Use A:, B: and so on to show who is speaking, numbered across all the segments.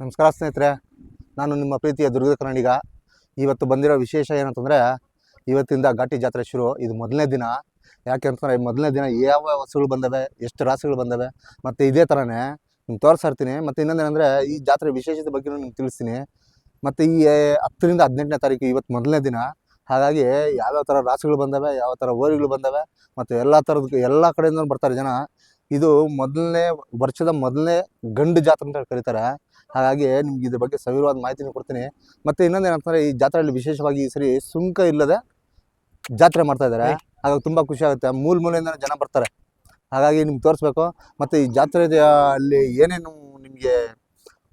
A: ನಮಸ್ಕಾರ ಸ್ನೇಹಿತರೆ, ನಾನು ನಿಮ್ಮ ಪ್ರೀತಿಯ ದುರ್ಗದ ಕನ್ನಡಿಗ ಇವತ್ತು ಬಂದಿರೋ ವಿಶೇಷ ಏನಂತಂದರೆ, ಇವತ್ತಿಂದ ಘಾಟಿ ಜಾತ್ರೆ ಶುರು. ಇದು ಮೊದಲನೇ ದಿನ. ಯಾಕೆ ಅಂತಂದರೆ ಮೊದಲನೇ ದಿನ ಯಾವ ವಸ್ತುಗಳು ಬಂದವೆ, ಎಷ್ಟು ರಾಸುಗಳು ಬಂದವೆ, ಮತ್ತು ಇದೇ ಥರನೇ ನಿಮ್ಗೆ ತೋರಿಸ್ತಾ ಇರ್ತೀನಿ. ಮತ್ತು ಇನ್ನೊಂದೇನೆಂದರೆ ಈ ಜಾತ್ರೆ ವಿಶೇಷತೆ ಬಗ್ಗೆ ನಿಮ್ಗೆ ತಿಳಿಸ್ತೀನಿ. ಮತ್ತು ಈ ಹತ್ತರಿಂದ ಹದಿನೆಂಟನೇ ತಾರೀಕು ಇವತ್ತು ಮೊದಲನೇ ದಿನ. ಹಾಗಾಗಿ ಯಾವ್ಯಾವ ಥರ ರಾಸುಗಳು ಬಂದವೆ, ಯಾವ ಥರ ಓರಿಗಳು ಬಂದವೆ, ಮತ್ತು ಎಲ್ಲ ಥರದ ಎಲ್ಲ ಕಡೆಯಿಂದ ಬರ್ತಾರೆ ಜನ. ಇದು ಮೊದಲನೇ ವರ್ಷದ ಮೊದಲನೇ ಗಂಡು ಜಾತ್ರೆ ಅಂತ ಕರೀತಾರೆ. ಹಾಗಾಗಿ ನಿಮ್ಗೆ ಇದ್ರ ಬಗ್ಗೆ ಸವಿರವಾದ ಮಾಹಿತಿನೂ ಕೊಡ್ತೀನಿ. ಮತ್ತೆ ಇನ್ನೊಂದು ಏನಂತಂದರೆ ಈ ಜಾತ್ರೆಯಲ್ಲಿ ವಿಶೇಷವಾಗಿ ಈ ಸರಿ ಸುಂಕ ಇಲ್ಲದೆ ಜಾತ್ರೆ ಮಾಡ್ತಾ ಇದ್ದಾರೆ. ಹಾಗಾಗಿ ತುಂಬಾ ಖುಷಿ ಆಗುತ್ತೆ. ಮೂಲ ಮೂಲೆಯಿಂದ ಜನ ಬರ್ತಾರೆ. ಹಾಗಾಗಿ ನಿಮ್ಗೆ ತೋರಿಸ್ಬೇಕು. ಮತ್ತೆ ಈ ಜಾತ್ರೆ ಅಲ್ಲಿ ಏನೇನು ನಿಮಗೆ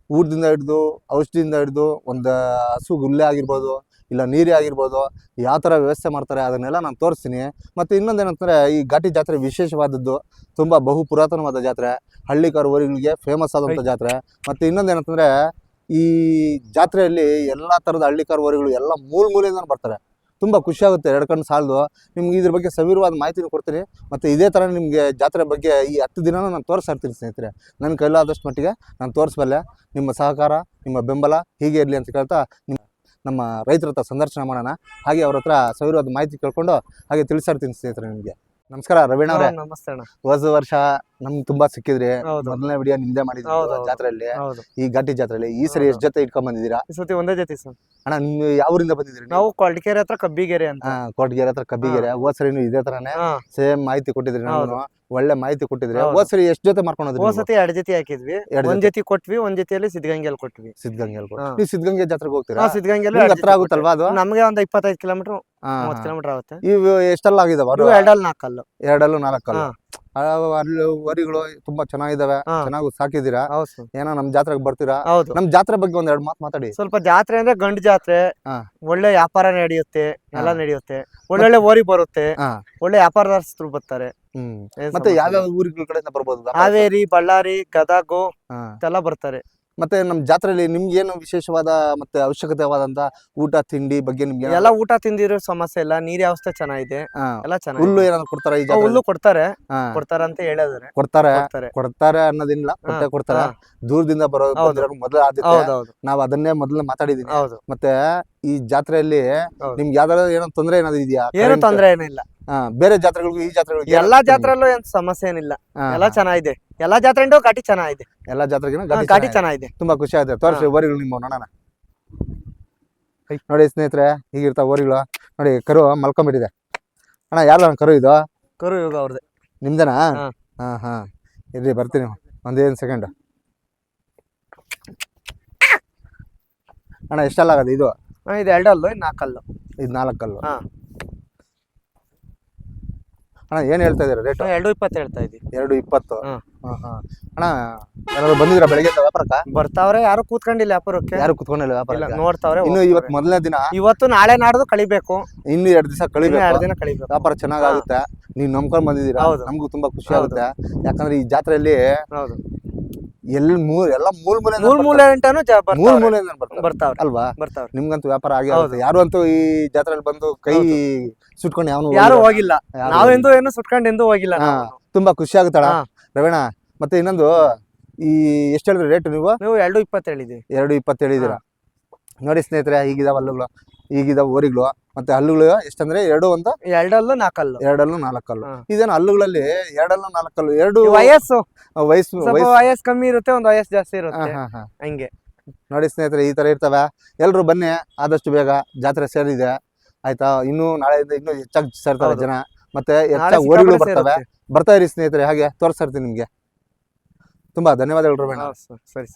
A: ಊಟದಿಂದ ಹಿಡ್ದು ಔಷಧಿಯಿಂದ ಹಿಡಿದು ಒಂದು ಹಸು ಗುಲ್ಲೆ ಆಗಿರ್ಬೋದು ಇಲ್ಲ ನೀರೇ ಆಗಿರ್ಬೋದು ಯಾವ ಥರ ವ್ಯವಸ್ಥೆ ಮಾಡ್ತಾರೆ ಅದನ್ನೆಲ್ಲ ನಾನು ತೋರಿಸ್ತೀನಿ. ಮತ್ತು ಇನ್ನೊಂದು ಏನಂತಂದರೆ ಈ ಘಾಟಿ ಜಾತ್ರೆ ವಿಶೇಷವಾದದ್ದು ತುಂಬ ಬಹು ಪುರಾತನವಾದ ಜಾತ್ರೆ ಹಳ್ಳಿಕಾರ ಊರುಗಳಿಗೆ ಫೇಮಸ್ ಆದಂಥ ಜಾತ್ರೆ. ಮತ್ತು ಇನ್ನೊಂದು ಏನಂತಂದರೆ ಈ ಜಾತ್ರೆಯಲ್ಲಿ ಎಲ್ಲ ಥರದ ಹಳ್ಳಿಕಾರ ಊರುಗಳು ಎಲ್ಲ ಮೂಲ ಮೂಲೆಯಿಂದ ಬರ್ತಾರೆ. ತುಂಬ ಖುಷಿ ಆಗುತ್ತೆ ಎರಡು ಕಣ್ಣು ಸಾಲದು. ನಿಮ್ಗೆ ಇದ್ರ ಬಗ್ಗೆ ಸವಿರವಾದ ಮಾಹಿತಿನೂ ಕೊಡ್ತೀನಿ. ಮತ್ತು ಇದೇ ಥರ ನಿಮಗೆ ಜಾತ್ರೆ ಬಗ್ಗೆ ಈ ಹತ್ತು ದಿನ ನಾನು ತೋರಿಸ್ತಾ ಇರ್ತೀನಿ ಸ್ನೇಹಿತರೆ. ನನ್ನ ಕೈಲಾದಷ್ಟು ಮಟ್ಟಿಗೆ ನಾನು ತೋರಿಸ್ಬಲ್ಲೆ. ನಿಮ್ಮ ಸಹಕಾರ ನಿಮ್ಮ ಬೆಂಬಲ ಹೀಗೆ ಇರಲಿ ಅಂತ ಕೇಳ್ತಾ ನಿಮ್ಮ ನಮ್ಮ ರೈತರ ಹತ್ರ ಸಂದರ್ಶನ ಮಾಡೋಣ. ಹಾಗೆ ಅವ್ರ ಹತ್ರ ಸವಿರವಾದ ಮಾಹಿತಿ ಕೇಳ್ಕೊಂಡು ಹಾಗೆ ತಿಳಿಸಿರ್ತೀನಿ ಸ್ನೇಹಿತರೆ ನಿಮಗೆ. ನಮಸ್ಕಾರ ರವೀಣ ಅವರೇ.
B: ನಮಸ್ತೆ ಅಣ್ಣ.
A: ಹೋದ ವರ್ಷ ನಮ್ಗೆ ತುಂಬಾ ಸಿಕ್ಕಿದ್ರಿ ಮೊದಲನೇ ವಿಡಿಯೋ ನಿಮ್ದೇ ಮಾಡಿದ್ರಿ. ಜಾತ್ರೆಯಲ್ಲಿ. ಈ ಘಾಟಿ ಜಾತ್ರೆಯಲ್ಲಿ ಈ ಸರಿ ಎಷ್ಟು ಜೊತೆ ಇಟ್ಕೊಂಡ್ ಬಂದಿದ್ದೀರಾ?
B: ಈ ಸತಿ ಒಂದೇ ಜೊತೆ ಸರ್.
A: ಅಣ್ಣ ನಿಮ್ ಯಾವ ಊರಿಂದ ಬಂದಿದ್ದೀರಿ
B: ನಾವು? ಕೊಲ್ಟಿಕೆರೆ ಹತ್ರ ಕಬ್ಬಿಗೆರೆ ಅಂತ.
A: ಕೋಟಗೆರೆ ಹತ್ರ ಕಬ್ಬಿಗೆರೆ. ಹೋದ್ ಸರಿನು ಇದೇ ತರಾನೇ
B: ಹಾ.
A: ಸೇಮ್ ಮಾಹಿತಿ ಕೊಟ್ಟಿದ್ರಿ. ನಾನು ಒಳ್ಳೆ ಮಾಹಿತಿ ಕೊಟ್ಟಿದ್ರಿ.
B: ಹೌದು.
A: ಹೋದ್ ಸರಿ ಎಷ್ಟು ಜೊತೆ ಮಾಡ್ಕೊಂಡು
B: ಹೋದ್
A: ಎರಡು
B: ಸತಿ ಎರಡ್ ಜೊತೆ ಹಾಕಿದ್ವಿ.
A: ಎರಡ್
B: ಒಂದ್ ಜೊತೆ ಕೊಟ್ವಿ ಒಂದ್ ಜೊತೆಯಲ್ಲಿ ಸಿದ್ಧಗಂಗೆಲ್ ಕೊಟ್ವಿ.
A: ಸಿದ್ಧಗಂಗೆ
B: ಹಾ.
A: ನೀವು ಸಿದ್ಧಗಂಗೆ ಜಾತ್ರೆಗೆ ಹೋಗ್ತೀರಾ?
B: ಸಿದ್ಧಗಂಗೆ ಸಿದ್ಧಗಂಗೆಲ್
A: ನಿಮ್ಗೆ ಹತ್ರ ಆಗುತ್ತಲ್ವಾ ಅದು?
B: ನಮ್ಗೆ ಒಂದ್ ಇಪ್ಪತ್ತೈದು ಕಿಲೋಮೀಟರ್
A: ಹಾ,
B: ಮೂವತ್
A: ಹಾ.
B: ಕಿಲೋಮೀಟರ್ ಆಗುತ್ತೆ.
A: ಇವು ಎಷ್ಟೆಲ್ಲ ಆಗಿದಾವ?
B: ಇವು ಎರಡಲ್ ನಾಲ್ಕಲ್ಲು.
A: ಎರಡಲ್ಲೂ ನಾಲ್ಕಲ್ಲ.
B: ಹಾ.
A: ಅಲ್ಲಿ ವರಿಗಳು ತುಂಬಾ ಚೆನ್ನಾಗಿದಾವೆ.
B: ಹಾ.
A: ಚೆನ್ನಾಗಿ ಸಾಕಿದೀರಾ
B: ಹೌದು ಸರ್.
A: ಏನೋ ನಮ್ ಜಾತ್ರೆಗೆ ಬರ್ತೀರಾ?
B: ಹೌದು.
A: ನಮ್ ಜಾತ್ರೆ ಬಗ್ಗೆ ಒಂದ್ ಎರಡು ಮಾತು ಮಾತಾಡಿ.
B: ಸ್ವಲ್ಪ ಜಾತ್ರೆ ಅಂದ್ರೆ ಗಂಡ್ ಜಾತ್ರೆ.
A: ಹಾ.
B: ಒಳ್ಳೆ ವ್ಯಾಪಾರ ನಡೆಯುತ್ತೆ ಎಲ್ಲ
A: ಹಾ.
B: ನಡೆಯುತ್ತೆ ಒಳ್ಳೊಳ್ಳೆ ಓರಿ ಬರುತ್ತೆ.
A: ಹಾ.
B: ಒಳ್ಳೆ ವ್ಯಾಪಾರದಸ್ತರು ಬರ್ತಾರೆ.
A: ಹ್ಮ್.
B: ಏನ್
A: ಮತ್ತೆ
B: ಸಮಸ್ಯೆ
A: ಯಾವ್ಯಾವ. ಊರುಗಳ ಕಡೆಯಿಂದ ಬರ್ಬೋದು?
B: ಹಾವೇರಿ ಬಳ್ಳಾರಿ ಗದಗು
A: ಹಾ.
B: ಎಲ್ಲ ಬರ್ತಾರೆ.
A: ಮತ್ತೆ ನಮ್ ಜಾತ್ರೆಯಲ್ಲಿ ನಿಮ್ಗೆ ಏನು ವಿಶೇಷವಾದ ಮತ್ತೆ ಅವಶ್ಯಕತೆವಾದಂತ ಊಟ ತಿಂಡಿ ಬಗ್ಗೆ ನಿಮ್ಗೆ
B: ಎಲ್ಲ ಊಟ ತಿಂದಿರೋ ಸಮಸ್ಯೆ ಇಲ್ಲ. ನೀರ್ ವ್ಯವಸ್ಥೆ ಚೆನ್ನಾಗಿದೆ. ಎಲ್ಲ
A: ಚೆನ್ನಾಗಿ
B: ಹುಲ್ಲು
A: ಏನಾದ್ರು ಕೊಡ್ತಾರ ಈ
B: ಆ,
A: ಜಾತ್ರೆ
B: ಹುಲ್ಲು ಕೊಡ್ತಾರೆ. ಕೊಡ್ತಾರೆ ಅಂತ ಹೇಳಿದ್ರೆ
A: ಕೊಡ್ತಾರೆ?
B: ಕೊಡ್ತಾರೆ.
A: ಅನ್ನೋದಿಲ್ಲ. ಕೊಟ್ಟೆ ಕೊಡ್ತಾರೆ. ದೂರದಿಂದ ಬರೋ ಮೊದಲ ಆದ್ಯತೆ
B: ಹೌದೌದು.
A: ನಾವ್ ಅದನ್ನೇ ಮೊದಲು ಮಾತಾಡಿದೀನಿ.
B: ಹೌದು.
A: ಮತ್ತೆ ಈ ಜಾತ್ರೆಯಲ್ಲಿ. ನಿಮ್ಗೆ ಯಾವ್ದಾದ್ರು ಏನೋ ತೊಂದ್ರೆ ಏನಾದ್ರು ಇದೆಯಾ?
B: ಏನೋ? ತೊಂದ್ರೆ ಏನಿಲ್ಲ.
A: ಬೇರೆ ಜಾತ್ರೆಗಳಿಗೂ ಈ ಜಾತ್ರೆಗಳು
B: ಎಲ್ಲಾ? ಜಾತ್ರೆಲ್ಲೂ ಏನ್ ಸಮಸ್ಯೆ ಏನಿಲ್ಲ. ಎಲ್ಲಾ ಚೆನ್ನಾಗಿದೆ. ಎಲ್ಲಾ ಜಾತ್ರೆ ಘಾಟಿ ಚೆನ್ನಾಗಿದೆ.
A: ಎಲ್ಲಾ ಜಾತ್ರೆಗಿನ
B: ಕಾಟಿ
A: ಘಾಟಿ ಚೆನ್ನಾಗಿದೆ. ತುಂಬಾ ಖುಷಿ ಆಯ್ತು ತೋರಿಸಿ ಓರಿಗಳು ನಿಮ್ಮ ನೋಡೋಣ. ನೋಡಿ ಸ್ನೇಹಿತರೆ ಹೀಗಿರ್ತಾವ ಓರಿಗಳು. ನೋಡಿ ಕರು ಮಲ್ಕೊಂಬಿಟ್ಟಿದೆ. ಅಣ್ಣ ಯಾರು ಕರು ಇದು?
B: ಕರು ಇವಾಗ ಅವ್ರದ್ದು
A: ನಿಮ್ದೇನಾ?
B: ಹಾ.
A: ಹಾ ಇರ್ರಿ ಬರ್ತೀನಿ. ಒಂದೇನು ಸೆಕೆಂಡ್ ಅಣ್ಣ ಎಷ್ಟಲ್ಲ ಆಗದು ಇದು?
B: ಇದು ಎರಡಲ್ಲು ನಾಲ್ಕಲ್ಲು.
A: ಇದು ನಾಲ್ಕಲ್ಲು.
B: ಹಾ.
A: ಅಣ್ಣ ಏನು ಹೇಳ್ತಾ ಇದ್ದೀರಾ ರೇಟ್
B: ಎರಡು ಇಪ್ಪತ್ತು ಹೇಳ್ತಾ ಇದೀವಿ
A: ಎರಡು ಇಪ್ಪತ್ತು.
B: ಹಾ.
A: ಹಾ ಹಾ. ಅಣ್ಣ ಯಾರಾದ್ರು ಬಂದಿದ್ದೀರಾ ಬೆಳಗ್ಗೆ ವ್ಯಾಪಾರಕ್ಕ?
B: ಬರ್ತಾವ್ರೆ ಯಾರು ಕೂತ್ಕೊಂಡಿಲ್ಲ ವ್ಯಾಪಾರಕ್ಕೆ.
A: ಯಾರು ಕುತ್ಕೊಂಡಿಲ್ಲ
B: ಇಲ್ಲ
A: ವ್ಯಾಪಾರ
B: ನೋಡ್ತಾವ್ರೆ
A: ಇನ್ನು. ಇವತ್ತು ಮೊದಲನೇ ದಿನ.
B: ಇವತ್ತು ನಾಳೆ ನಾಡ್ದು ಕಳಿಬೇಕು.
A: ಇನ್ನು ಎರಡು ದಿವಸ
B: ಇನ್ನು
A: ಕಳಿಬೇಕು.
B: ಎರಡು ದಿನ ಕಳಿಬೇಕು.
A: ವ್ಯಾಪಾರ ಚೆನ್ನಾಗಾಗುತ್ತೆ. ನೀವು ನಂಬ್ಕೊಂಡು ಬಂದಿದ್ದೀರಾ?
B: ಹೌದು.
A: ನಮಗೂ ತುಂಬಾ ಖುಷಿ. ಆಗುತ್ತೆ. ಯಾಕಂದ್ರೆ ಈ ಜಾತ್ರೆಯಲ್ಲಿ
B: ಹೌದು.
A: ಎಲ್ಲಿ ಮೂರ್ ಎಲ್ಲ ಮೂಲ ಮೂಲೆ
B: ಮೂಲ ಮೂಲೆ ಮೂಲ ಜ-
A: ಮೂರ್
B: ಬರ್ತಾವ್ರೆ.
A: ಅಲ್ವಾ?
B: ಬರ್ತಾವ್ರೆ.
A: ನಿಮ್ಗಂತೂ ವ್ಯಾಪಾರ ಆಗಿ
B: ಹೌದು.
A: ಯಾರು ಅಂತೂ ಈ ಜಾತ್ರೆಯಲ್ಲಿ ಬಂದು ಕೈ. ಸುಟ್ಕೊಂಡು ಯಾವನು
B: ಯಾರು ಹೋಗಿಲ್ಲ. ನಾವೆಂದೂ ಏನು ಸುಟ್ಕೊಂಡು ಎಂದೂ ಹೋಗಿಲ್ಲ. ನಾವು.
A: ತುಂಬಾ ಖುಷಿ ಆಗುತ್ತಾಳ
B: ಹಾ.
A: ರವೀಣ ಮತ್ತೆ ಇನ್ನೊಂದು ಈ ಎಷ್ಟು ಹೇಳಿದ್ರಿ ರೇಟ್ ನೀವು?
B: ನೀವು ಎರಡು ಇಪ್ಪತ್ತು ಹೇಳಿದೀವಿ
A: ಎರಡು ಇಪ್ಪತ್ತು ನೋಡಿ ಸ್ನೇಹಿತರೆ ಈಗಿದಾವ ಹಲ್ಲುಗಳು ಈಗಿದಾವ ಓರಿಗಳು ಮತ್ತೆ ಹಲ್ಲುಗಳು ಎಷ್ಟಂದ್ರೆ ಎರಡು ಒಂದು
B: ಎರಡಲ್ಲೂ ನಾಲ್ಕಲ್ಲು.
A: ಎರಡಲ್ಲೂ ನಾಲ್ಕಲ್ಲು. ಇದೇನು ಹಲ್ಲುಗಳಲ್ಲಿ ಎರಡಲ್ಲೂ ನಾಲ್ಕಲ್ಲು ಎರಡು
B: ವಯಸ್ಸು.
A: ವಯಸ್ಸು ವಯಸ್ಸು.
B: ವಯಸ್ಸು ಕಮ್ಮಿ ಇರುತ್ತೆ ಒಂದು ವಯಸ್ಸು ಜಾಸ್ತಿ ಇರುತ್ತೆ. ಹಂಗೆ.
A: ನೋಡಿ ಸ್ನೇಹಿತರೆ ಈ ತರ ಇರ್ತವೆ. ಎಲ್ರು ಬನ್ನಿ ಆದಷ್ಟು ಬೇಗ ಜಾತ್ರೆ ಸೇರಿದೆ. ಆಯ್ತಾ? ಇನ್ನು ನಾಳೆಯಿಂದ ಇನ್ನು ಹೆಚ್ಚಾಗಿ ಸೇರ್ತಾರೆ. ಜನ. ಮತ್ತೆ ಹೆಚ್ಚಾಗಿ ಓರಿಗಳು ಬರ್ತವೆ. ಬರ್ತಾ ಇರಿ ಸ್ನೇಹಿತರೆ ಹಾಗೆ ತೋರಿಸ್ತಾ ಇರ್ತೀನಿ ನಿಮ್ಗೆ. ತುಂಬಾ ಧನ್ಯವಾದಗಳು
B: ಮೇಡಮ್ ಸರಿ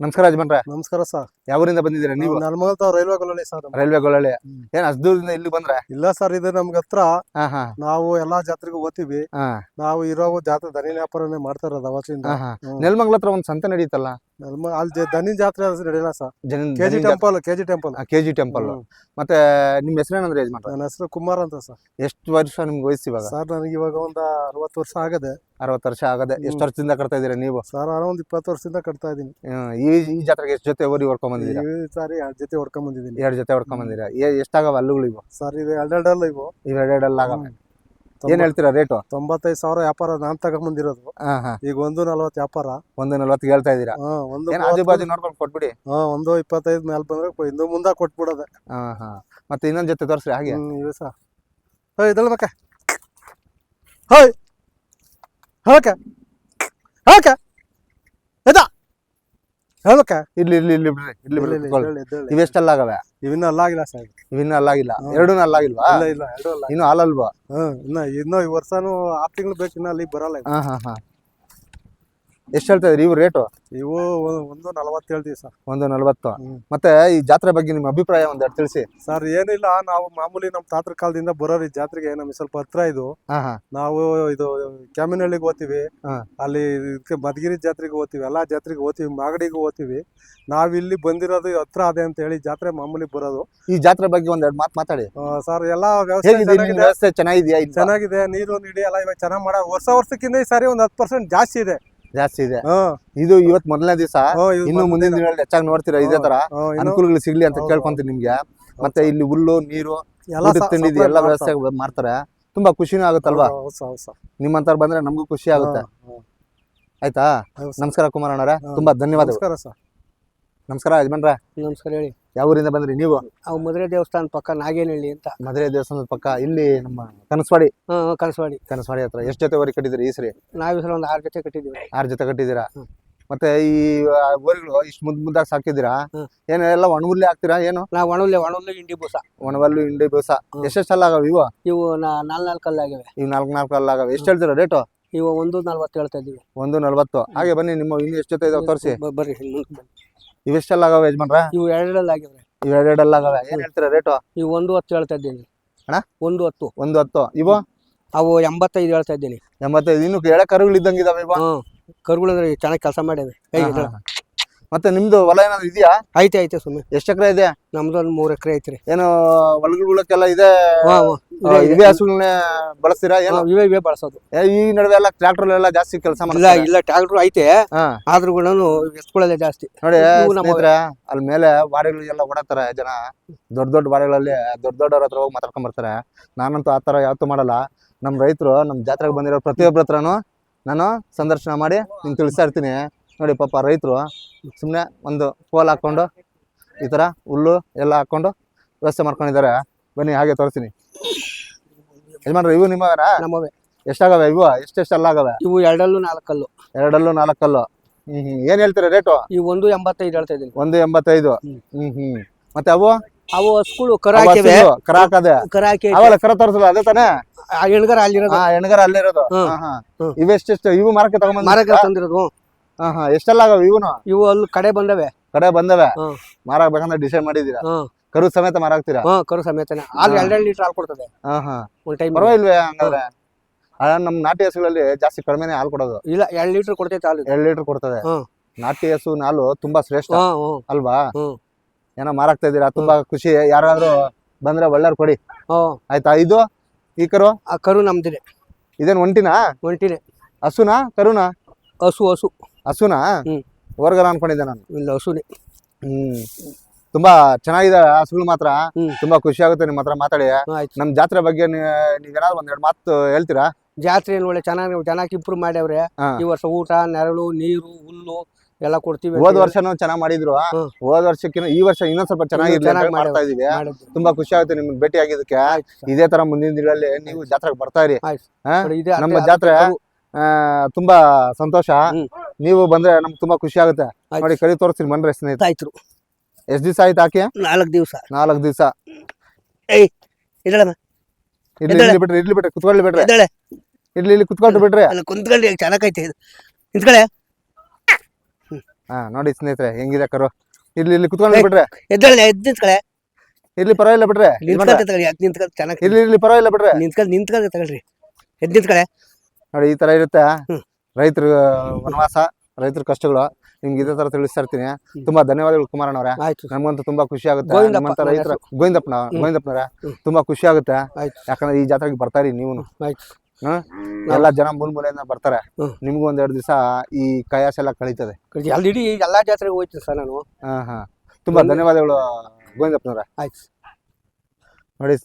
A: ನಮಸ್ಕಾರ ಯಜಮಾನ್ರ.
C: ನಮಸ್ಕಾರ ಸರ್.
A: ಯಾವರಿಂದ ಬಂದಿದ್ದೀರಾ ನೀವು?
C: ನರ್ಮಗಲ್ ರೈಲ್ವೆ ಕಾಲೋನಿ ಸರ್
A: ರೈಲ್ವೆ
C: ಹ್ಮ್.
A: ಏನ್ ಅಷ್ಟು ದೂರದಿಂದ ಇಲ್ಲಿ ಬಂದ್ರೆ?
C: ಇಲ್ಲ ಸರ್ ಇದು ನಮ್ಗೆ ಹತ್ರ ನಾವು ಎಲ್ಲಾ ಜಾತ್ರೆಗೂ ಓದ್ತೀವಿ ನಾವು ಇರೋ ಜಾತ್ರೆ ದನಿ ವ್ಯಾಪಾರನೇ ಮಾಡ್ತಾ ಇರೋದು ಅವತ್ತಿಂದ.
A: ನೆಲಮಂಗ್ಲ ಹತ್ರ ಒಂದ್ ಸಂತೆ ನಡೀತಲ್ಲ?
C: ಅಲ್ಲಿ ದನಿ ಜಾತ್ರೆ ನಡೆಯಲ್ಲ sir? KG temple KG temple
A: KG temple ಮತ್ತೆ ನಿಮ್ಮ ಹೆಸರೇನಂದ್ರೆ ಯಜಮಾನ್ರೆ
C: ನನ್ನ ಹೆಸರು ಕುಮಾರ್ ಅಂತ ಸರ್.
A: ಎಷ್ಟು ವರ್ಷ ನಿಮ್ಗೆ ವಯಸ್ಸು ಇವಾಗ?
C: ಸರ್ ನನಗೆ ಇವಾಗ ಒಂದು ಅರವತ್ತು ವರ್ಷ ಆಗದೆ.
A: ಅರವತ್ತು ವರ್ಷ ಆಗದೆ. ಎಷ್ಟು ವರ್ಷದಿಂದ ಕಟ್ತಾ ಇದ್ದೀರಾ ನೀವು?
C: ಸರ್ ಒಂದ್ ಇಪ್ಪತ್ತು ವರ್ಷದಿಂದ ಕಟ್ತಾ
A: ಇದ್ದೀನಿ. ಈ ಈ ಜಾತ್ರೆಗೆ ಎಷ್ಟು ಜೊತೆ ಓರಿ ಹೊಡ್ಕೊಂಡ್ ಬಂದಿದ್ದೀರಾ?
C: ಸಾರಿ ಎರಡ್ ಜೊತೆ ಹೊಡ್ಕೊಂಡ್ ಬಂದಿದ್ದೀನಿ.
A: ಎರಡು ಜೊತೆ ಹೊಡ್ಕೊಂಡ್ ಬಂದಿರಾ ಎಷ್ಟಾಗವ ಅಲ್ಲುಗಳು ಇವು?
C: ಸರ್ ಇದು ಎರಡೆರಡಲ್ಲ ಇವು.
A: ಇವೆರಡೆಲ್ಲ ಆಗವೆ ಏನ್ ಹೇಳ್ತೀರಾ ರೇಟು?
C: ತೊಂಬತ್ತೈದು ಸಾವಿರ ವ್ಯಾಪಾರ ನಾನ್ ತಗೊಂಬಂದಿರೋದು.
A: ಬಂದಿರೋದು ಹಾ.
C: ಈಗ ಒಂದು ನಲ್ವತ್ತು ವ್ಯಾಪಾರ.
A: ಒಂದು ನಲ್ವತ್ತು ಹೇಳ್ತಾ ಇದೀರಾ
C: ಹಾ ಒಂದು
A: ಆಜು ಬಾಜು ನೋಡ್ಕೊಂಡು ಕೊಟ್ಬಿಡಿ.
C: ಹಾ ಒಂದು ಇಪ್ಪತ್ತೈದು ಮೇಲೆ ಬಂದ್ರೆ ಇನ್ನು ಮುಂದೆ ಕೊಟ್ಬಿಡೋದೆ.
A: ಹಾ ಹಾ. ಮತ್ತೆ ಇನ್ನೊಂದ್ ಜೊತೆ ತೋರಿಸ್ರಿ ಹಾಗೆ.
C: ಇವೆ ಸಹ ಹೋಯ್ ಇದಳ್ಬೇಕ ಹೋಯ್ ಹೋಕೆ ಹೋಕ ಹೇಳ್ಬೇಕ
A: ಇಲ್ಲಿ ಇಲ್ಲಿ ಇಲ್ಲಿ ಬಿಡ್ರಿ ಇಲ್ಲಿ ಬಿಡ್ರಿ ಕುತ್ಕೊಳ್ಳಿ. ಇವೆಷ್ಟೆಲ್ಲ ಆಗವೆ?
C: ಇವಿನ್ನ ಅಲ್ಲಾಗಿಲ್ಲ ಸರ್.
A: ಇವಿನ್ನ ಅಲ್ಲಾಗಿಲ್ಲ ಎರಡೂ ಅಲ್ಲಾಗಿಲ್ವಾ
C: ಇಲ್ಲ ಇಲ್ಲ ಎರಡು ಅಲ್ಲ.
A: ಇನ್ನು ಅಲ್ಲಲ್ವಾ
C: ಹ್ಮ್ ಇನ್ನ ಇನ್ನು ಈ ವರ್ಷನೂ ಆರ್ ತಿಂಗಳು ಬೇಕು ಇನ್ನ ಅಲ್ಲಿ ಬರಲ್ಲ.
A: ಹಾ ಹಾ ಹಾ. ಎಷ್ಟು ಹೇಳ್ತಾ ಇದ್ರಿ? ಇವು ರೇಟು
C: ಇವು ಒಂದು ನಲವತ್ತು ಹೇಳ್ತೀವಿ ಸರ್.
A: ಒಂದು ನಲ್ವತ್ತು. ಮತ್ತೆ ಈ ಜಾತ್ರೆ ಬಗ್ಗೆ ನಿಮ್ಮ ಅಭಿಪ್ರಾಯ ಒಂದೆರಡು ತಿಳಿಸಿ.
C: ಸರ್ ಏನಿಲ್ಲ ನಾವು ಮಾಮೂಲಿ ನಮ್ಮ ತಾತ್ರ ಕಾಲದಿಂದ ಬರೋರು ಈ ಜಾತ್ರೆಗೆ ನಮಗೆ ಸ್ವಲ್ಪ ಹತ್ರ ಇದು. ನಾವು ಇದು ಕ್ಯಾಮಿನಹಳ್ಳಿಗೆ ಹೋಗ್ತೀವಿ ಅಲ್ಲಿ ಇದಕ್ಕೆ ಮಧುಗಿರಿ ಜಾತ್ರೆಗೆ ಹೋಗ್ತೀವಿ ಎಲ್ಲಾ ಜಾತ್ರೆಗೆ ಹೋಗ್ತೀವಿ ಮಾಗಡಿಗೆ ಹೋಗ್ತೀವಿ ನಾವ್ ಇಲ್ಲಿ ಬಂದಿರೋದು ಹತ್ರ ಅದೇ ಅಂತ ಹೇಳಿ ಜಾತ್ರೆ ಮಾಮೂಲಿ ಬರೋದು.
A: ಈ ಜಾತ್ರೆ ಬಗ್ಗೆ ಒಂದೆರಡು ಮಾತು ಮಾತಾಡಿ.
C: ಸರ್ ಎಲ್ಲಾ ವ್ಯವಸ್ಥೆ
A: ನಿಮ್
C: ಚೆನ್ನಾಗಿದೆ? ಚೆನ್ನಾಗಿದೆ ನೀರು ನೀಡಿ ಎಲ್ಲ ಇವಾಗ ಚೆನ್ನಾಗಿ ಮಾಡ ವರ್ಷ ವರ್ಷಕ್ಕಿಂತ ಈ ಸಾರಿ ಒಂದ್ ಹತ್ತು ಪರ್ಸೆಂಟ್ ಜಾಸ್ತಿ ಇದೆ.
A: ಜಾಸ್ತಿ ಇದೆ. ಇದು ಇವತ್ ಮೊದಲನೇ ದಿವಸ. ಇನ್ನು ಮುಂದಿನ ದಿನಗಳಲ್ಲಿ ಹೆಚ್ಚಾಗಿ ನೋಡ್ತೀರಾ ಇದೇ ತರ? ಅನುಕೂಲಗಳು ಸಿಗ್ಲಿ ಅಂತ ಕೇಳ್ಕೊಂತೀನಿ ನಿಮ್ಗೆ. ಮತ್ತೆ ಇಲ್ಲಿ ಹುಲ್ಲು ನೀರು ತಿಂಡಿ ಎಲ್ಲ. ವ್ಯವಸ್ಥೆ ಮಾಡ್ತಾರೆ. ತುಂಬಾ ಖುಷಿನೂ ಆಗುತ್ತಲ್ವಾ. ನಿಮ್ಮಂತರ ಬಂದ್ರೆ ನಮಗೂ ಖುಷಿ ಆಗುತ್ತೆ. ಆಯ್ತಾ? ನಮಸ್ಕಾರ ಕುಮಾರ್
C: ಅಣ್ಣರ
A: ತುಂಬಾ ಧನ್ಯವಾದ
C: ನಮಸ್ಕಾರ
A: ಯಜಮಾನ್ರ.
D: ನಮಸ್ಕಾರ ಹೇಳಿ.
A: ಯಾವ ಊರಿಂದ ಬಂದ್ರಿ ನೀವು?
D: ಅವು ಮದುವೆ ದೇವಸ್ಥಾನ ಪಕ್ಕ ನಾಗೇನಹಳ್ಳಿ ಅಂತ.
A: ಮದುವೆ ದೇವಸ್ಥಾನದ ಪಕ್ಕ ಇಲ್ಲಿ ನಮ್ಮ ಕನಸವಾಡಿ.
D: ಆ ಕನಸವಾಡಿ.
A: ಕನಸವಾಡಿ ಹತ್ರ. ಎಷ್ಟು ಜೊತೆ ವರಿ ಕಟ್ಟಿದ್ರಿ ಈ ಸರಿ?
D: ನಾವ್ ಈ ಸಲ ಒಂದು ಆರು ಜೊತೆ ಕಟ್ಟಿದೀವಿ
A: ಆರು ಜೊತೆ ಕಟ್ಟಿದ್ದೀರಾ? ಮತ್ತೆ ಈ ಊರುಗಳು ಇಷ್ಟು ಮುದ್ದು ಮುದ್ದಾಗಿ ಸಾಕಿದ್ದೀರಾ. ಏನು ಎಲ್ಲ ಒಣಗುಲ್ಲಿ ಹಾಕ್ತೀರಾ? ಏನು?
D: ನಾವು ಒಣಲ್ಲೆ ಒಣಲ್ಲೆ ಇಂಡಿ ಬೂಸ.
A: ಒಣವಲ್ಲು ಇಂಡಿ ಬೂಸ.
D: ಎಷ್ಟೆಷ್ಟು
A: ಸಲ ಆಗವ ಇವು?
D: ಇವು ನಾಲ್ ನಾಲ್ಕು ಕಲ್ಲಾಗಿವೆ
A: ಇವು ನಾಲ್ಕು ನಾಲ್ಕು ಆಗವೆ. ಎಷ್ಟು ಹೇಳ್ತೀರಾ ರೇಟು?
D: ಇವು ಒಂದು ನಲ್ವತ್ತು ಹೇಳ್ತಾ ಇದ್ದೀವಿ.
A: ಒಂದು ನಲ್ವತ್ತು. ಹಾಗೆ ಬನ್ನಿ ನಿಮ್ಮ ಇನ್ನು ಎಷ್ಟು ಜೊತೆ ಇದಾವೆ ತೋರಿಸಿ.
D: ಬರ್ರಿ.
A: ಇವೆಷ್ಟೆಲ್ಲ ಆಗವೆ ಯಜಮಾನ್ರ?
D: ಇವು ಎರಡರಲ್ಲಿ ಆಗಿವ್ರೆ.
A: ಇವು ಎರಡೆರಡೆಲ್ಲ ಆಗವೆ. ಏನ್ ಹೇಳ್ತೀರಾ ರೇಟು?
D: ಇವು ಒಂದು ಹತ್ತು ಹೇಳ್ತಾ ಇದ್ದೀನಿ.
A: ಅಣ್ಣ?
D: ಒಂದು ಹತ್ತು.
A: ಒಂದು ಹತ್ತು. ಇವು?
D: ಅವು ಎಂಬತ್ತೈದು ಹೇಳ್ತಾ ಇದ್ದೀನಿ.
A: ಎಂಬತ್ತೈದು. ಇನ್ನು ಎಳೆ ಕರುಗಳು ಇದ್ದಂಗೆ ಇದಾವೆ ಇವು?
D: ಹ್ಮ್. ಕರುಗಳು ಅಂದ್ರೆ ಚೆನ್ನಾಗಿ ಕೆಲಸ ಮಾಡ್ಯಾವೆ.
A: ಹಾ, ಹಾ, ಹಾ. ಮತ್ತೆ ನಿಮ್ದು ಹೊಲ ಏನಾದ್ರು ಇದೆಯಾ?
D: ಐತೆ ಐತೆ ಸುಮ್ಮನೆ
A: ಎಷ್ಟು ಎಕರೆ ಇದೆ?
D: ನಮ್ದು ಒಂದ್ ಮೂರು ಎಕರೆ ಐತ್ರಿ.
A: ಏನು ಹೊಲಗಳಕ್ಕೆಲ್ಲ ಇದೆ
D: ಹಾ, ಇದೆ, ಇದೆ.
A: ಇವೇ ಹಸುಗಳನ್ನೇ ಬಳಸ್ತೀರಾ ಏನು?
D: ಇವೇ ಇವೇ ಬಳಸೋದು.
A: ಏ, ಈ ನಡುವೆ ಎಲ್ಲ ಟ್ರ್ಯಾಕ್ಟರ್ ಎಲ್ಲ ಜಾಸ್ತಿ ಕೆಲಸ
D: ಇಲ್ಲ
A: ಮಾಡ್ತಾರೆ?
D: ಇಲ್ಲ ಟ್ಯಾಕ್ಟ್ರು ಐತೆ.
A: ಹಾ.
D: ಆದ್ರೂ ಕೂಡ ಎತ್ಕೊಳ್ಳೋದೇ ಜಾಸ್ತಿ.
A: ನೋಡಿ
D: ಇವು ನಮ್ಮ-
A: ಸ್ನೇಹಿತರೆ ಅಲ್ಲಿ ಮೇಲೆ ವಾಡೆಗಳಿಗೆಲ್ಲ ಓಡಾಡ್ತಾರೆ ಜನ. ದೊಡ್ಡ ದೊಡ್ಡ ವಾಡೆಗಳಲ್ಲಿ ದೊಡ್ಡ ದೊಡ್ಡವ್ರ ಹತ್ರ ಹೋಗಿ ಮಾತಾಡ್ಕೊಂಡ್ ಬರ್ತಾರೆ. ನಾನಂತೂ ಆ ತರ ಯಾವತ್ತೂ ಮಾಡಲ್ಲ. ನಮ್ಮ ರೈತರು ನಮ್ಮ ಜಾತ್ರೆಗೆ ಬಂದಿರೋ ಪ್ರತಿಯೊಬ್ಬರ ಹತ್ರನು ನಾನು ಸಂದರ್ಶನ ಮಾಡಿ ನಿಮ್ಗೆ ತಿಳಿಸ್ತಾ ಇರ್ತೀನಿ. ನೋಡಿ ಪಾಪ ರೈತರು ಸುಮ್ಮನೆ ಒಂದು ಕೋಲ್ ಹಾಕ್ಕೊಂಡು ಈ ಥರ ಹುಲ್ಲು ಎಲ್ಲ ಹಾಕ್ಕೊಂಡು ವ್ಯವಸ್ಥೆ ಮಾಡ್ಕೊಂಡಿದ್ದಾರೆ. ಬನ್ನಿ ಹಾಗೆ ತೋರಿಸ್ತೀನಿ. ಯಜಮಾನ್ರೆ ಇವು ನಿಮ್ಮ
D: ನಮ್ಮವೇ.
A: ಎಷ್ಟಾಗವೆ ಇವು? ಎಷ್ಟೆಷ್ಟೆಲ್ಲ ಆಗವೆ?
D: ಇವು ಎರಡಲ್ಲೂ ನಾಲ್ಕಲ್ಲು.
A: ಎರಡಲ್ಲೂ ನಾಲ್ಕಲ್ಲು. ಹ್ಮ್ ಹ್ಮ್. ಏನ್ ಹೇಳ್ತೀರಾ ರೇಟು?
D: ಈ ಒಂದು ಎಂಬತ್ತೈದು ಹೇಳ್ತಾ ಇದ್ದೀನಿ.
A: ಒಂದು ಎಂಬತ್ತೈದು.
D: ಹ್ಮ್.
A: ಹ್ಮ್ ಹ್ಮ್. ಮತ್ತೆ ಅವು?
D: ಅವು ಹಸ್ಗಳು ಕರ
A: ಕರಾಕದೆ
D: ಹಾಕಿವೆ
A: ಕರ ಹಾಕದೆ
D: ಕರ ಹಾಕಿ
A: ಅವಲ್ಲ ಕರ ತೋರಿಸಲ್ಲ ಅದೇ ತಾನೇ?
D: ಎಣ್ಗರ ಅಲ್ಲಿರೋದು.
A: ಎಣ್ಗರ ಅಲ್ಲಿರೋದು. ಇವೆಷ್ಟೆಷ್ಟು? ಇವು ಮಾರಕ್ಕೆ ತಗೊಂಬಂದ
D: ಮಾರಕ್ಕೆ ತಂದಿರೋದು.
A: ಹಾ ಹಾ. ಎಷ್ಟೆಲ್ಲ ಆಗವ ಇವನು
D: ಇವು ಅಲ್ಲಿ ಕಡೆ ಬಂದವೆ.
A: ಕಡೆ ಬಂದವೆ?
D: ಹ್ಮ್.
A: ಮಾರಾಕ್ಬೇಕಂದ್ರೆ ಡಿಸೈಡ್ ಮಾಡಿದೀರಾ
D: ಹ್ಮ್
A: ಕರು ಸಮೇತ ಮಾರಾಕ್ತೀರಾ
D: ಹ್ಮ್ ಕರು ಸಮೇತನೆ. ಹಾಲು. ಎರಡೆರಡು ಲೀಟರ್ ಹಾಲು ಕೊಡ್ತದೆ.
A: ಹಾ ಹಾ.
D: ಒಂದ್ ಟೈಮ್
A: ಪರವಾಗಿಲ್ವೇ ಹಂಗಾದ್ರೆ? ಆ, ನಮ್ ನಾಟಿ ಹಸುಗಳಲ್ಲಿ ಜಾಸ್ತಿ ಕಡಿಮೆನೆ ಹಾಲು ಕೊಡೋದು.
D: ಇಲ್ಲ ಎರಡ್ ಲೀಟರ್ ಕೊಡ್ತೈತೆ ಹಾಲು.
A: ಎರಡ್ ಲೀಟರ್ ಕೊಡ್ತದೆ.
D: ಹ್ಮ್.
A: ನಾಟಿ ಹಸು ಹಾಲು ತುಂಬಾ ಶ್ರೇಷ್ಠ.
D: ಹ್ಮ್ ಹ್ಮ್
A: ಅಲ್ವಾ?
D: ಹ್ಮ್.
A: ಏನೋ ಮಾರಾಕ್ತಾ ಇದೀರಾ ತುಂಬಾ ಖುಷಿ. ಯಾರಾದ್ರೂ ಬಂದ್ರೆ ಒಳ್ಳೆಯವ್ರು ಕೊಡಿ.
D: ಹ್ಮ್
A: ಆಯ್ತಾ? ಇದು? ಈ ಕರು?
D: ಆ ಕರು ನಮ್ದಿದೆ.
A: ಇದೇನ್ ಒಂಟಿನಾ?
D: ಒಂಟಿನೇ.
A: ಹಸುನಾ? ಕರುನಾ?
D: ಹಸು ಹಸು.
A: ಹಸುನಾ ಹೊರಗಲ್ಲ ಅನ್ಕೊಂಡಿದ್ದೆ ನಾನು.
D: ಇಲ್ಲ ಹಸುನೇ
A: ಹ್ಮ್. ತುಂಬಾ ಚೆನ್ನಾಗಿದೆ ಹಸುಗಳು ಮಾತ್ರ. ತುಂಬಾ ಖುಷಿ ಆಗುತ್ತೆ ನಿಮ್ಮ ಹತ್ರ ಮಾತಾಡಿ. ನಮ್ ಜಾತ್ರೆ ಬಗ್ಗೆ ನೀವೇನಾದ್ರು ಒಂದೆರಡು ಮಾತು ಹೇಳ್ತೀರಾ?
D: ಜಾತ್ರೆ ಒಳ್ಳೆ ಚೆನ್ನಾಗಿ ಚೆನ್ನಾಗಿ ಇಂಪ್ರೂವ್ ಮಾಡ್ಯಾವ್ರೆ. ಈ ವರ್ಷ ಊಟ ನೆರಳು ನೀರು ಹುಲ್ಲು ಎಲ್ಲ ಕೊಡ್ತೀವಿ
A: ಹೋದ ವರ್ಷನೂ ಚೆನ್ನಾಗ್ ಮಾಡಿದ್ರು. ಹೋದ ವರ್ಷಕ್ಕಿಂತ ಈ ವರ್ಷ ಇನ್ನೊಂದ್ ಸ್ವಲ್ಪ
D: ಚೆನ್ನಾಗಿ
A: ಮಾಡ್ತಾ ಇದೀವಿ. ತುಂಬಾ ಖುಷಿ ಆಗುತ್ತೆ ನಿಮ್ಗೆ ಭೇಟಿ ಆಗಿದ್ದಕ್ಕೆ. ಇದೇ ತರ ಮುಂದಿನ ದಿನಗಳಲ್ಲಿ ನೀವು ಜಾತ್ರೆಗೆ ಬರ್ತಾ ಇರಿ. ನಮ್ಮ ಜಾತ್ರೆ ಆ, ತುಂಬಾ ಸಂತೋಷ. ನೀವು ಬಂದ್ರೆ ನಮ್ಗೆ ತುಂಬಾ ಖುಷಿ ಆಗುತ್ತೆ.
D: ಆಯ್ತು.
A: ನೋಡಿ ಕಡಿ ತೋರಿಸ್ತೀನಿ ಬನ್ರಿ ಸ್ನೇಹಿತ
D: ಆಯ್ತು?
A: ಎಷ್ಟ್ ದಿವಸ ಆಯ್ತು ಆಕೆ?
D: ನಾಲ್ಕು ದಿವಸ.
A: ನಾಲ್ಕು ದಿವಸ.
D: ಏಯ್ ಇಡಳಮ್ಮ
A: ಇರ್ಲಿ
D: ಎದ್ದೇಳೆ.
A: ಇರ್ಲಿ ಬಿಡ್ರಿ ಇರ್ಲಿ ಬಿಡ್ರಿ ಕುತ್ಕೊಳ್ಳಿ ಬಿಡ್ರಿ.
D: ಎದ್ದೇಳೆ
A: ಇರ್ಲಿ ಇಲ್ಲಿ ಕುತ್ಕೊಂಡು ಬಿಡ್ರಿ.
D: ಅಲ್ಲಿ ಕುಂತ್ಕೊಂಡು ಚೆನ್ನಾಗೈತೆ ಇದು ನಿಂತ್ಕಳೆ
A: ಹಾ ನೋಡಿ ಸ್ನೇಹಿತರೆ ಹೆಂಗಿದೆ ಕರು. ಇರ್ಲಿ ಇಲ್ಲಿ ಕುತ್ಕೊಂಡು ಬಿಟ್ರೆ
D: ಎದ್ದೇಳೆ ಎದ್ದು
A: ಇರ್ಲಿ ಪರವಾಗಿಲ್ಲ ಬಿಡ್ರಿ.
D: ತಗೊಳ್ಳಿ ಯಾಕೆ ನಿಂತ್ಕೊಂಡು ಚೆನ್ನಾಗಿ
A: ಇರ್ಲಿ ಇರ್ಲಿ ಪರವಾಗಿಲ್ಲ ಬಿಡ್ರಿ.
D: ನಿಂತ್ಕೊಂಡು ನಿಂತ್ಕೊಳ್ಳಿ ತಗೊಳ್ರಿ ಎದ್ದು
A: ನೋಡಿ ಈ ತರ ಇರುತ್ತೆ.
D: ಹ್ಮ್.
A: ರೈತರ ವನವಾಸ ರೈತರ ಕಷ್ಟಗಳು ನಿಮ್ಗೆ ಇದೇ ತರ ತಿಳಿಸ್ತಾ ಇರ್ತೀನಿ. ತುಂಬಾ ಧನ್ಯವಾದಗಳು ಕುಮಾರಣ್ಣವ್ರೆ ನಮ್ಗಂತೂ ತುಂಬಾ ಖುಷಿ ಆಗುತ್ತೆ. ನಮ್ಮಂತ ರೈತರ ಗೋವಿಂದಪ್ಪನ ಗೋವಿಂದಪ್ಪನವ್ರೆ ತುಂಬಾ ಖುಷಿ ಆಗುತ್ತೆ. ಯಾಕಂದ್ರೆ ಈ ಜಾತ್ರೆಗೆ ಬರ್ತಾರಿ ನೀವು.
D: ಹಾ
A: ಎಲ್ಲಾ ಜನ ಮೂಲ ಮೂಲೆಯಿಂದ ಬರ್ತಾರೆ. ನಿಮ್ಗೂ ಒಂದೆರಡು ದಿವಸ ಈ ಕಯಾಸ ಎಲ್ಲ ಕಳೀತದೆ.
D: ಇಡೀ ಎಲ್ಲಾ ಜಾತ್ರೆಗೆ ಹೋಯ್ತು ಸರ್ ನಾನು.
A: ಹಾ ಹಾ. ತುಂಬಾ ಧನ್ಯವಾದಗಳು ಗೋವಿಂದಪ್ಪನವ್ರೆ.
D: ಆಯ್ತು.
A: ನೋಡಿ